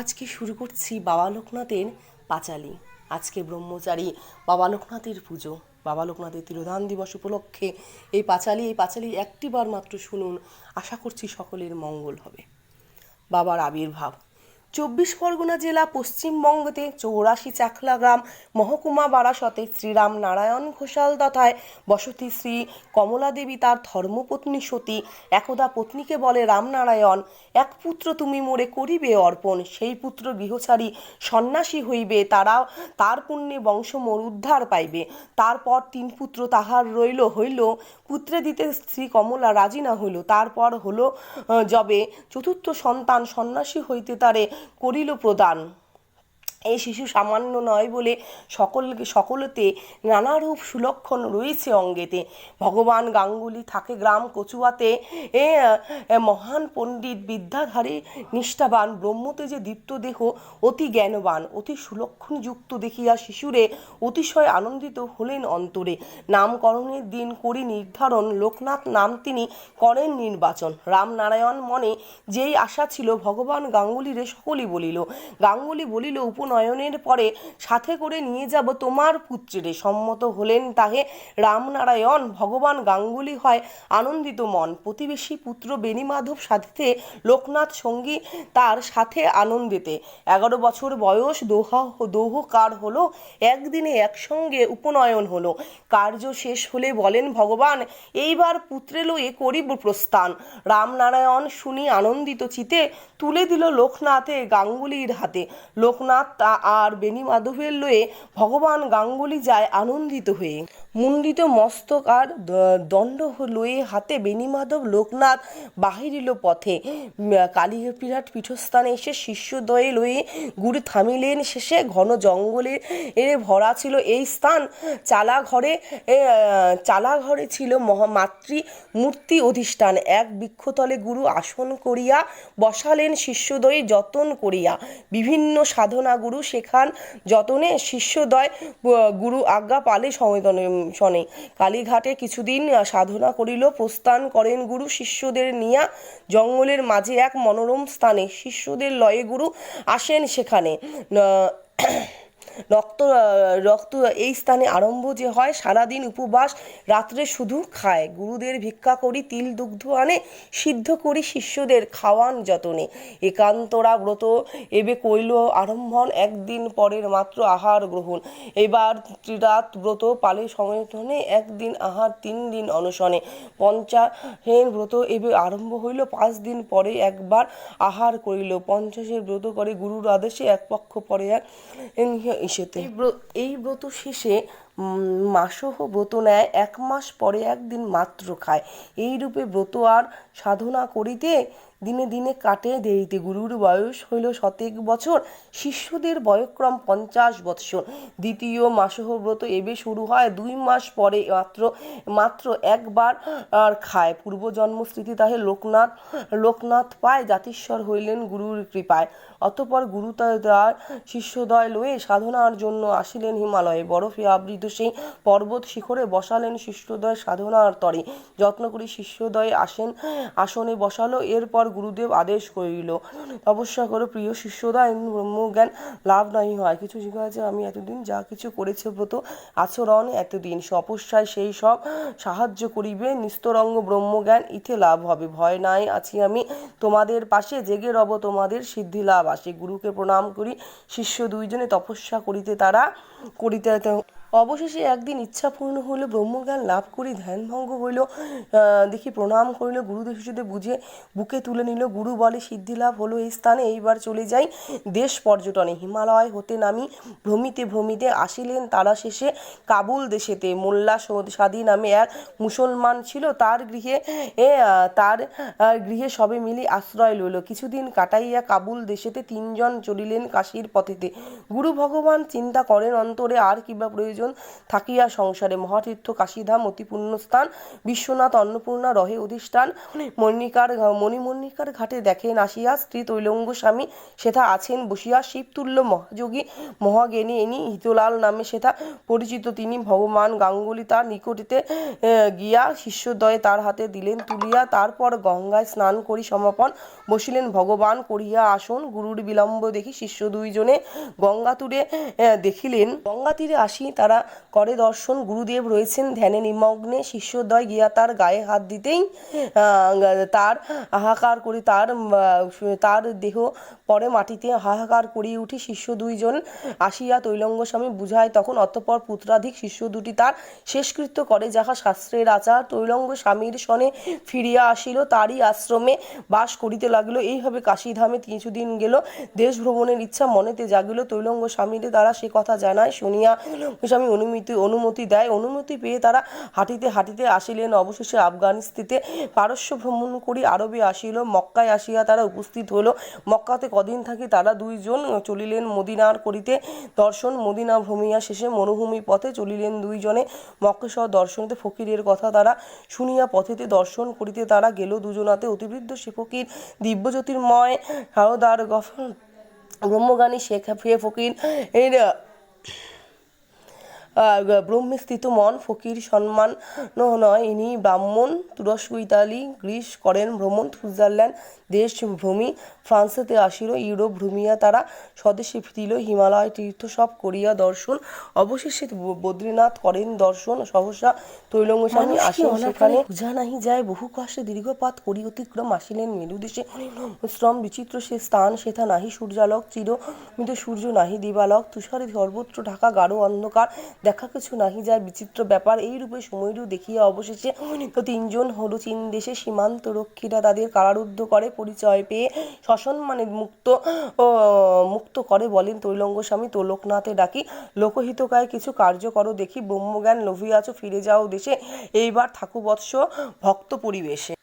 আজকে শুরু করছি বাবা লোকনাথের পাঁচালি। আজকে ব্রহ্মচারী বাবা লোকনাথের পুজো। বাবা লোকনাথের তিরোধান দিবস উপলক্ষে এই পাঁচালি এই পাঁচালি একটি বার মাত্র শুনুন। আশা করছি সকলের মঙ্গল হবে। বাবার আবির্ভাব। চব্বিশ পরগনা জেলা, পশ্চিমবঙ্গতে চৌরাশি চাকলা গ্রাম, মহকুমা বারাসতে শ্রীরাম নারায়ণ ঘোষাল তথায় বসতি শ্রী কমলা দেবী তার ধর্মপত্নী সতী। একদা পত্নীকে বলে রামনারায়ণ এক পুত্র তুমি মোরে করিবে অর্পণ, সেই পুত্র গৃহচারী সন্ন্যাসী হইবে, তারা, তার পুণ্যে বংশ মোর উদ্ধার পাইবে। তারপর তিন পুত্র তাহার রইল, হইল, পুত্রে দিতে শ্রী কমলা রাজি না হইল। তারপর হলো যবে চতুর্থ সন্তান সন্ন্যাসী হইতে তারে করিল প্রদান। এই শিশু সামান্য নয় বলে সকল সকলতে নানারূপ সুলক্ষণ রয়েছে অঙ্গেতে। ভগবান গাঙ্গুলি থাকে গ্রাম কচুয়াতে, এ মহান পণ্ডিত বিদ্যাধারী নিষ্ঠাবান ব্রহ্মতেজে দীপ্ত দেহ, অতি জ্ঞানবান, অতি সুলক্ষণযুক্ত দেখিয়া শিশুরে অতিশয় আনন্দিত হলেন অন্তরে। নামকরণের দিন করি নির্ধারণ, লোকনাথ নাম তিনি করেন নির্বাচন। রামনারায়ণ মনে যেই আশা ছিল, ভগবান গাঙ্গুলিরে সকলই বলিল। গাঙ্গুলি বলিল উপনয়নের পরে সাথে করে নিয়ে যাব তোমার পুত্রে। সম্মত হলেন তাহে রামনারায়ণ, ভগবান গাঙ্গুলি হয় আনন্দিত মন। প্রতিবেশী পুত্র বেণীমাধব সাথে লোকনাথ সঙ্গী তার সাথে আনন্দিতে। এগারো বছর বয়স, দোহা, দোহকার হলো, একদিনে একসঙ্গে উপনয়ন হলো। কার্য শেষ হলে বলেন ভগবান, এইবার পুত্রে লয়ে করিব প্রস্থান। রামনারায়ণ শুনি আনন্দিত চিতে তুলে দিল লোকনাথে গাঙ্গুলির হাতে। লোকনাথ আর বেনি মাধবের লয়ে ভগবান গাঙ্গুলি যায় আনন্দিত হয়ে। মুন্ডিত মস্তক আর দণ্ড লয়ে হাতে বেণীমাধব লোকনাথ বাহিরিল পথে। কালীপিরাট পীঠস্থানে এসে শিষ্যদ্বয়ে লয়ে গুড়ি থামিলেন। শেষে ঘন জঙ্গলে এর ভরা ছিল এই স্থান। চালা ঘরে চালা ঘরে ছিল মহা মাতৃ মূর্তি অধিষ্ঠান। এক বৃক্ষতলে গুরু আসন করিয়া বসালেন শিষ্যদ্বয় যতন করিয়া। বিভিন্ন সাধনা গুরু শেখান যতনে শিষ্যদ্বয় আহ, গুরু আজ্ঞা পালে সমতনে শনে। কালীঘাটে কিছুদিন সাধনা করিল, প্রস্থান করেন গুরু শিষ্যদের নিয়া। জঙ্গলের মাঝে এক মনোরম স্থানে শিষ্যদের লয়ে গুরু আসেন সেখানে। রক্ত রক্ত এই স্থানে আরম্ভ যে হয়, সারাদিন উপবাস, রাত্রে শুধু খায়। গুরুদের ভিক্ষা করি, তিল দুগ্ধ আনে, সিদ্ধ করি শিষ্যদের খাওয়ান যতনে। একান্তরা ব্রত, এবে কইল আরম্ভন, একদিন পরের মাত্র আহার গ্রহণ। এবার ত্রিরাত ব্রত পালে সমর্থনে একদিন আহার, তিন দিন অনশনে। পঞ্চাশের ব্রত এবে আরম্ভ হইল, পাঁচ দিন পরে একবার আহার করিল। পঞ্চাশের ব্রত করে গুরুর আদেশে এক পক্ষ পরে এক ইসেতে এই ব্র- এই ব্রত শেষে মাসহ ব্রত নেয়, এক মাস পরে একদিন মাত্র খায়। এইরূপে ব্রত আর সাধনা করিতে দিনে দিনে কাটে দেরিতে। গুরুর বয়স হইল শতেক বছর, শিষ্যদের বয়ক্রম পঞ্চাশ বৎসর। দ্বিতীয় মাসহ ব্রত এবে শুরু হয় দুই মাস পরে মাত্র মাত্র একবার আর খায়। পূর্বজন্ম স্মৃতি তাহে লোকনাথ লোকনাথ পায়, জাতিস্বর হইলেন গুরুর কৃপায়। অতপর গুরু তার শিষ্যদয় লয়ে সাধনার জন্য আসিলেন হিমালয়ে। বরফে আবৃত সেই পর্বত শিখরে বসালেন শিষ্যদয় সাধনার তরে। যত্ন করি শিষ্যদয়ে আসেন, আসনে বসালো। এরপর গুরুদেব আদেশ করিল, তপস্যা করো প্রিয় শিষ্যদয় ব্রহ্মজ্ঞান লাভ নাই হয়। কিছু শিখা আছে আমি এতদিন যা কিছু করেছে ব্রত আচরণ এতদিন। তপস্যায় সেই সব সাহায্য করিবে, নিস্তরঙ্গ ব্রহ্মজ্ঞান ইথে লাভ হবে। ভয় নাই আছি আমি। তোমাদের পাশে জেগে রব, তোমাদের সিদ্ধি লাভ। আসে, গুরুকে প্রণাম করি। শিষ্য দুইজনে তপস্যা করিতে তারা, করিতে অবশেষে একদিন ইচ্ছা পূর্ণ হইল ব্রহ্মজ্ঞান লাভ করি ধ্যানভঙ্গ হইল দেখি প্রণাম করিল গুরু শিশুদের বুঝে বুকে তুলে নিল, গুরু বলে, সিদ্ধি লাভ হলো এই স্থানে, এইবার চলে যাই দেশ পর্যটনে, হিমালয় হতে নামি, ভ্রমিতে ভ্রমিতে আসিলেন তারা শেষে কাবুল দেশেতে, মোল্লা সাদি নামে এক মুসলমান ছিল, তার গৃহে, এ, তার গৃহে সবে মিলি আশ্রয় লইল, কিছুদিন কাটাইয়া কাবুল দেশেতে তিনজন চলিলেন কাশীর পথেতে, গুরু ভগবান চিন্তা করেন অন্তরে আর কিবা প্রয়োজন দুইজন থাকিয়া সংসারে মহাতীর্থ কাশীধাম অতি পুণ্যস্থান বিশ্বনাথ অন্নপূর্ণা রহে অধিষ্ঠান। মণিকার মণিমণিকার ঘাটে দেখেন আসিয়া স্ত্রী তৈলঙ্গ স্বামী। সেথা আছেন বসিয়া শিবতুল্য মহাযোগী। মহাজ্ঞানী ইনি হিতলাল নামে সেথা পরিচিত। তিনি ভগবান গাঙ্গুলি তার নিকটিতে গিয়া শিষ্যদ্বয়ে তার হাতে দিলেন তুলিয়া। তারপর গঙ্গায় স্নান করি সমাপন। বসিলেন, ভগবান, করিয়া আসন। গুরুর বিলম্ব দেখি শিষ্য দুইজনে গঙ্গা তীরে দেখিলেন। গঙ্গা তীরে আসি, তারা করে দর্শন। গুরুদেব রয়েছেন ধ্যানে নিমগ্নে। শিষ্যদ্বয় গিয়া তার গায়ে হাত দিতেই তার হাহাকার করে তার তার দেহ পরে মাটিতে হাহাকার করিয়ে উঠি শিষ্য দুইজন আসিয়া তৈলঙ্গ স্বামী বুঝায়, তখন অতঃপর পুত্রাধিক শিষ্য দুটি তার শেষকৃত্য করে, যাহা শাস্ত্রের আচার। তৈলঙ্গ স্বামীর সনে ফিরিয়া আসিল, তারই আশ্রমে বাস করিতে লাগিল। এইভাবে কাশীধামে কিছুদিন গেল। দেশ ভ্রমণের ইচ্ছা মনেতে জাগিল। তৈলঙ্গ স্বামীর দ্বারা সে কথা জানায়, শুনিয়া স্বামী অনুমতি অনুমতি দেয়। অনুমতি পেয়ে তারা হাঁটিতে হাঁটিতে আসিলেন। অবশেষে আফগানিস্তিতে পারস্য ভ্রমণ করি আরবে আসিল। মক্কায় আসিয়া তারা উপস্থিত হলো। মক্কাতে কদিন থাকি তারা দুইজন চলিলেন মদিনার করিতে। দর্শন মদিনা ভ্রমিয়া শেষে মরুভূমি পথে চলিলেন দুইজনে। মক্কেশ্বর দর্শনতে ফকিরের কথা তারা শুনিয়া পথেতে দর্শন করিতে তারা গেল। দুজনাতে অতিবৃদ্ধ সে ফকির দিব্যজ্যোতির্ময় হারদার গফ ব্রহ্মজ্ঞানী শেখ ফে ফকির। এর ব্রহ্মস্থিত মন, ফকির সম্মান নয়। ইনি ব্রাহ্মণ, তুরস্ক, ইতালি, গ্রিস করেন, ভ্রমণ, সুইজারল্যান্ড, দেশ ভ্রমি ফ্রান্সেতে আসিল ইউরোপ ভ্রমিয়া তারা স্বদেশে ফিরিল হিমালয় তীর্থ সব করিয়া দর্শন। অবশেষে বদ্রীনাথ করেন দর্শন সহসা তৈলঙ্গ স্বামী আসেন সেখানে। বুঝা নাহি যায় বহু কষ্টে দীর্ঘপাত করি অতিক্রম আসিলেন মেরুদেশে। শ্রম বিচিত্র সে স্থান সেথা নাহি সূর্যালোক চির মৃত সূর্য নাহি দিবালক। তুষারে সর্বত্র ঢাকা গাঢ় অন্ধকার দেখা কিছু নাহি যায় বিচিত্র ব্যাপার। এই রূপে সময়রু দেখিয়া অবশেষে তিনজন হলো চীন দেশে সীমান্ত রক্ষীরা তাদের কারারুদ্ধ করে পরিচয় পেয়ে সসম্মানে মুক্ত মুক্ত করে বলেন তৈলঙ্গ স্বামী। তোলকনাথে ডাকি, লোকহিতকায় কিছু কার্য করো দেখি, ব্রহ্মজ্ঞান লোভিয়াছ ফিরে যাও দেশে। এইবার থাকু বৎস ভক্ত পরিবেশে।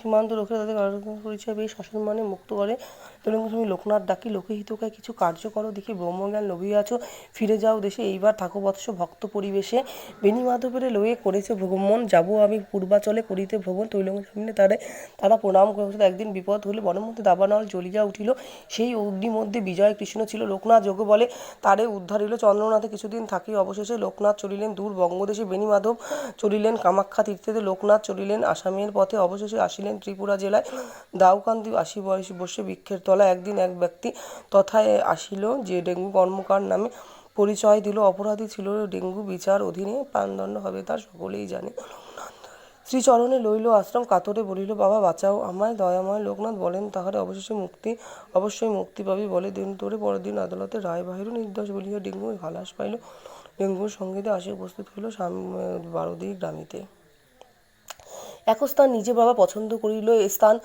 সীমান্ত লোকেরা তাদের পরিচয় পেয়ে সসম্মানে মুক্ত করে। স্বামী লোকনাথ ডাকি লোকহিতকায় কিছু কার্য করো, দেখি ব্রহ্মজ্ঞান লোভিয়াছ ফিরে যাও দেশে। এইবার থাকো বৎস ভক্ত পরিবেশে। বেণী মাধবের লয়ে করেছে ভ্রমণ, যাব আমি পূর্বাচলে করিতে ভ্রমণ। তৈলঙ্গ সামনে তারা তারা প্রণাম করেছিল একদিন বিপদ হলে বনের মধ্যে দাবানল জ্বলিয়া উঠিল। সেই অগ্নি মধ্যে বিজয় কৃষ্ণ ছিল। লোকনাথ যোগ বলে, তারে উদ্ধার হইল চন্দ্রনাথে। কিছুদিন থাকি অবশেষে লোকনাথ চলিলেন দূর বঙ্গদেশে। বেণী মাধব চলিলেন কামাখ্যা তীর্থেতে। লোকনাথ চলিলেন আসামের পথে। অবশেষে আসিলেন ত্রিপুরা জেলায়। দাউকান্দি আশি বয়সে বসে বৃক্ষের তলা একদিন এক ব্যক্তি তথায় আসিল যে ডেঙ্গু কর্মকার নামে পরিচয় দিল। অপরাধী ছিল ডেঙ্গু বিচার অধীনে প্রাণদণ্ড হবে তার সকলেই জানে। শ্রীচরণে লইল আশ্রম কাতরে বলিল, বাবা, বাঁচাও আমায় দয়াময় লোকনাথ বলেন তাহারে অবশেষে মুক্তি, অবশ্যই মুক্তি পাবি বলে দিন তোরে। পরের দিন আদালতে রায় বাহির নির্দোষ বলিয়া ডেঙ্গু খালাস পাইল। ডেঙ্গুর সঙ্গীতে আসে উপস্থিত হইল স্বামী, বারোদি গ্রামীতে। এক স্থান নিজে বাবা পছন্দ করিল স্থান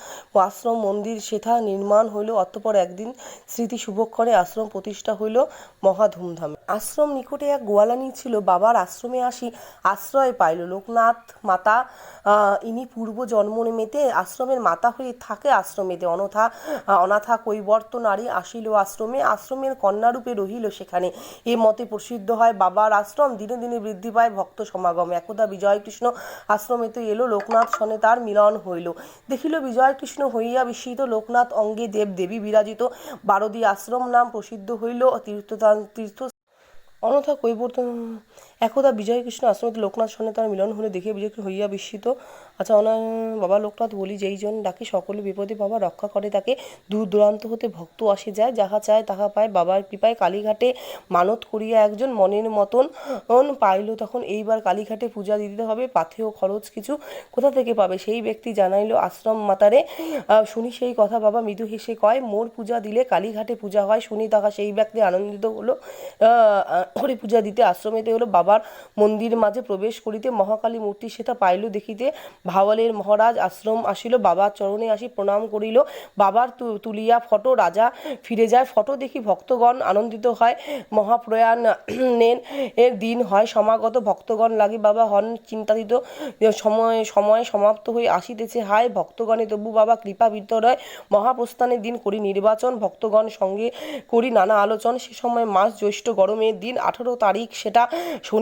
আশ্রম, মন্দির, সেথা নির্মাণ হইল। অতঃপর একদিন স্মৃতি শুভক্ষণে আশ্রম প্রতিষ্ঠা হইল মহা ধুমধামে। আশ্রম নিকটে এক গোয়ালানি ছিল। বাবার আশ্রমে আসি আশ্রয় পাইল। লোকনাথ মাতা ইনি পূর্ব জন্ম নিমিতে আশ্রমের মাতা হয়ে থাকে আশ্রমেতে। অনথা অনাথা কৈবর্ত নারী আসিল আশ্রমে। আশ্রমের কন্যারূপে রহিল সেখানে। এ মতে প্রসিদ্ধ হয় বাবার আশ্রম। দিনে দিনে বৃদ্ধি পায় ভক্ত সমাগম। একদা বিজয় কৃষ্ণ আশ্রমেতে এলো। লোকনাথ সনে তার মিলন হইল। দেখিল বিজয় কৃষ্ণ হইয়া বিস্মিত। লোকনাথ অঙ্গে দেব দেবী বিরাজিত। বারদী আশ্রম নাম প্রসিদ্ধ হইল। তীর্থ তীর্থ অনথা কৈবর্তন একদা বিজয়কৃষ্ণ আশ্রমে লোকনাথ সঙ্গে তার মিলন হলে দেখে বিজয়কৃষ্ণ হইয়া বিস্মিত। আচ্ছা অনা বাবা লোকনাথ বলি যেইজন ডাকে সকলে বিপদে বাবা রক্ষা করে, তাকে দূর দূরান্ত হতে ভক্ত আসে যায়, যাহা চায় তাহা পায়। বাবার কৃপায় কালীঘাটে মানত করিয়া একজন মনের মতন পাইল, তখন এইবার কালীঘাটে পূজা দিতে হবে পাথেয় খরচ কিছু কোথা থেকে পাবে? সেই ব্যক্তি জানাইল আশ্রম মাতারে। শুনি সেই কথা বাবা, মৃদু হেসে কয়, মোর পূজা দিলে কালীঘাটে পূজা হয়। শুনি তাহা সেই ব্যক্তি আনন্দিত হলো। হরি পূজা দিতে আশ্রমেতে হলো। বাবার বাবার মন্দির মাঝে প্রবেশ করিতে মহাকালী মূর্তি সেটা পাইল দেখিতে। ভাওয়ালের মহারাজ আশ্রম আসিল, বাবার চরণে আসি প্রণাম করিল। বাবার তুলিয়া ফটো, রাজা ফিরে যায়, ফটো দেখি ভক্তগণ আনন্দিত হয়। মহাপ্রয়াণের এর দিন হয় সমাগত, ভক্তগণ লাগি বাবা হন চিন্তাতীত। সময় সময় সমাপ্ত হয়ে আসিতেছে, হায় ভক্তগণে তবু বাবা কৃপা বিতরয় মহাপ্রস্থানের দিন করি নির্বাচন, ভক্তগণ সঙ্গে করি নানা আলোচন। সে সময় মাস জ্যৈষ্ঠ গরমের দিন, আঠারো তারিখ সেটা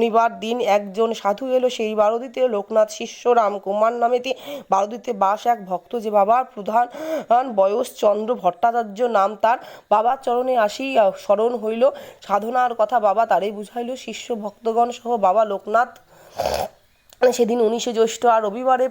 শনিবার দিন একজন সাধু এলো সেই বারোদিতে। লোকনাথ শিষ্য রামকুমার নামেতে বারোদিতে বাস এক ভক্ত যে বাবার প্রধান বয়স চন্দ্র ভট্টাচার্য নাম তার। বাবার চরণে আসি স্মরণ হইল। সাধনার কথা বাবা তারই বুঝাইল। শিষ্য ভক্তগণ সহ বাবা লোকনাথ সেদিন উনিশে জ্যৈষ্ঠ আর রবিবারে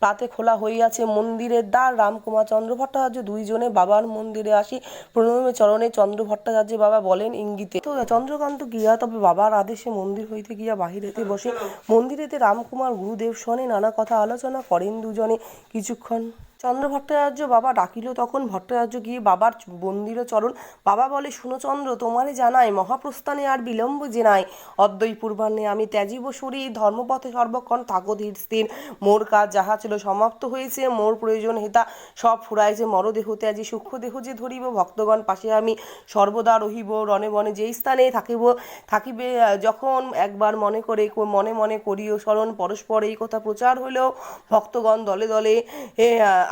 প্রাতে খোলা হইয়াছে মন্দিরের দ্বার। রামকুমার চন্দ্র ভট্টাচার্য দুইজনে বাবার মন্দিরে আসি। প্রণমে চরণে চন্দ্র ভট্টাচার্য বাবা বলেন, ইঙ্গিতে তো চন্দ্রকান্ত গিয়া তবে বাবার আদেশে মন্দির হইতে গিয়া বাহিরেতে বসে। মন্দিরেতে রামকুমার গুরুদেব শোনে, নানা কথা আলোচনা করেন দুজনে। কিছুক্ষণ চন্দ্র ভট্টাচার্য বাবা ডাকিল তখন ভট্টাচার্য গিয়ে বাবার মন্দিরে চরণ। বাবা বলে, শুনো চন্দ্র, তোমারে জানাই, মহাপ্রস্থানে আর বিলম্ব যে নাই। অদ্বৈ পূর্বাহ্নে আমি ত্যাজিব শরীর, ধর্মপথে সর্বক্ষণ থাকো ধীর স্থির। মোর কাজ যাহা ছিল সমাপ্ত হয়েছে, মোর প্রয়োজন হেতা। সব ফুরাইছে, মরদেহ ত্যাজি সূক্ষ্ম দেহ যে ধরিব, ভক্তগণ পাশে আমি সর্বদা রহিব, রণে বনে যেই স্থানে থাকিব, থাকিবে, যখন একবার মনে করে মনে মনে করিও স্মরণ পরস্পর এই কথা প্রচার হইলেও ভক্তগণ দলে দলে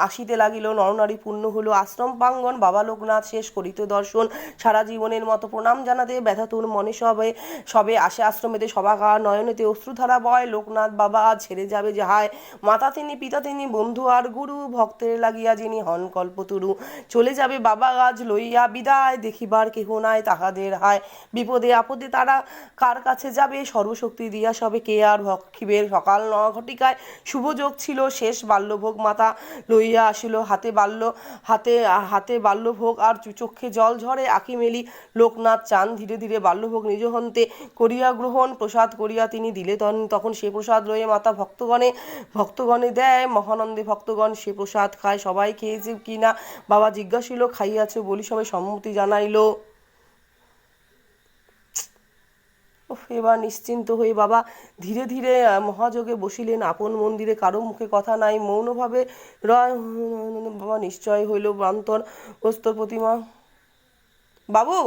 আসিতে লাগিল, নরনারী পূর্ণ হলো আশ্রম প্রাঙ্গণ বাবা লোকনাথ শেষ করিত দর্শন। সারা জীবনের মতো প্রণাম জানাতে ব্যথাতুর মনে সবে সবে আসে আশ্রমেতে সভাগার নয়নেতে অশ্রুধারা বয়। লোকনাথ বাবা ছেড়ে যাবে যাহায়। মাতা তিনি, পিতা তিনি, বন্ধু আর গুরু ভক্তের লাগিয়া যিনি হন কল্পতরু। চলে যাবে বাবা আজ লইয়া বিদায়, দেখিবার কেহ নাই তাহাদের হায়। বিপদে আপদে তারা কার কাছে যাবে? সর্বশক্তি দিয়া সবে কে আর ভক্ষিবের সকাল ন ঘটিকায়। শুভযোগ ছিল শেষ বাল্যভোগ মাতা। লইয়া আসিল। হাতে বাল্য, হাতে হাতে বাল্যভোগ আর চুচক্ষে জল ঝরে আঁকি মেলি লোকনাথ চান ধীরে ধীরে বাল্যভোগ নিজ হন্তে করিয়া গ্রহণ, প্রসাদ করিয়া তিনি দিলে তন- তখন সে প্রসাদ লইয়া মাতা ভক্তগণে ভক্তগণে দেয়। মহানন্দে ভক্তগণ সে প্রসাদ খায়। সবাই খেয়েছে কিনা বাবা জিজ্ঞাসিল, খাইয়াছে বলি সবাই সম্মতি জানাইলো। এবার নিশ্চিন্ত হয়ে বাবা ধীরে ধীরে মহাযোগে বসিলেন। আপন মন্দিরে কারও মুখে কথা নাই। মৌনভাবে রয়, বাবা নিশ্চয় হইল প্রান্তর। প্রস্তর প্রতিমা বাবু!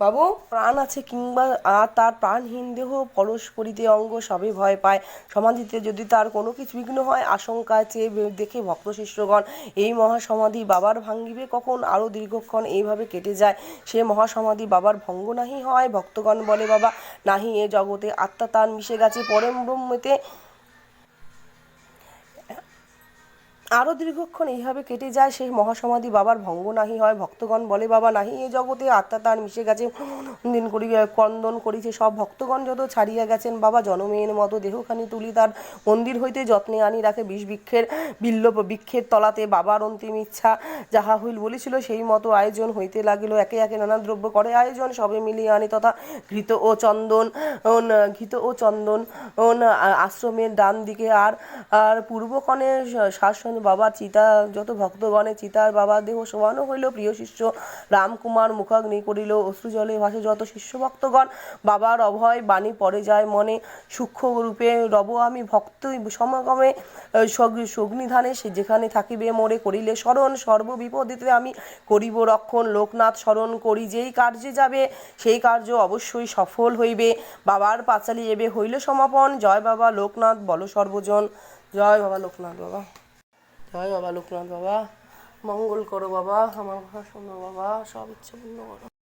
বাবু, প্রাণ আছে কিংবা আর তার প্রাণহীন দেহ পরশ করিতে অঙ্গ সবে ভয় পায়। সমাধিতে যদি তার কোনো কিছু বিঘ্ন হয় আশঙ্কায় চেয়ে দেখে ভক্ত শিষ্যগণ, এই মহাসমাধি বাবার ভাঙ্গিবে কখন? আরও দীর্ঘক্ষণ এইভাবে কেটে যায়। সে মহাসমাধি বাবার ভঙ্গ নাহি হয়। ভক্তগণ বলে, বাবা, নাহি এ জগতে আত্মা তার মিশে গেছে। পরম ব্রহ্মেতে আরও দীর্ঘক্ষণ এইভাবে কেটে যায়, সেই মহাসমাধি বাবার ভঙ্গ নাহি হয়, ভক্তগণ বলে, বাবা, নাহি এ জগতে, আত্মা তার মিশে গেছে, দিন করি ক্রন্দন করিছে সব। ভক্তগণ যত ছাড়িয়া গেছেন, বাবা, জনমের মতো দেহখানি তুলি তার, মন্দির হইতে যত্নে আনি রাখে বিষ বৃক্ষের, বিল্ল বৃক্ষের তলাতে, বাবার অন্তিম ইচ্ছা যাহা হইল বলেছিল, সেই মতো আয়োজন হইতে লাগিল। একে একে নানা দ্রব্য করে আয়োজন, সবে মিলিয়ে আনি তথা ঘৃত ও চন্দন ঘৃত ও চন্দন আশ্রমের ডান দিকে আর আর পূর্বকণে শাসন বাবা চিতা, যত ভক্তগণে চিতার বাবা, দেহ শোয়ানো হইল প্রিয় শিষ্য। রামকুমার মুখাগ্নি করিল, অশ্রু জলে ভাসে যত শিষ্য ভক্তগণ। বাবার অভয় বাণী পড়ে যায় মনে, সূক্ষ্ম রূপে রব আমি ভক্ত সমাগমে সগ্নিধানে সে যেখানে থাকিবে মোরে করিলে স্মরণ। সর্ববিপদিতে আমি করিব রক্ষণ, লোকনাথ স্মরণ করি, যেই কার্যে যাবে, সেই কার্য অবশ্যই সফল হইবে। বাবার পাঁচালি এবে হইল সমাপন। জয় বাবা লোকনাথ, বল সর্বজন। জয় বাবা লোকনাথ, বাবা। জয় বাবা, লোকনাথ বাবা, মঙ্গল করো বাবা, আমার কথা শোনো বাবা, সব ইচ্ছে পূর্ণ করো।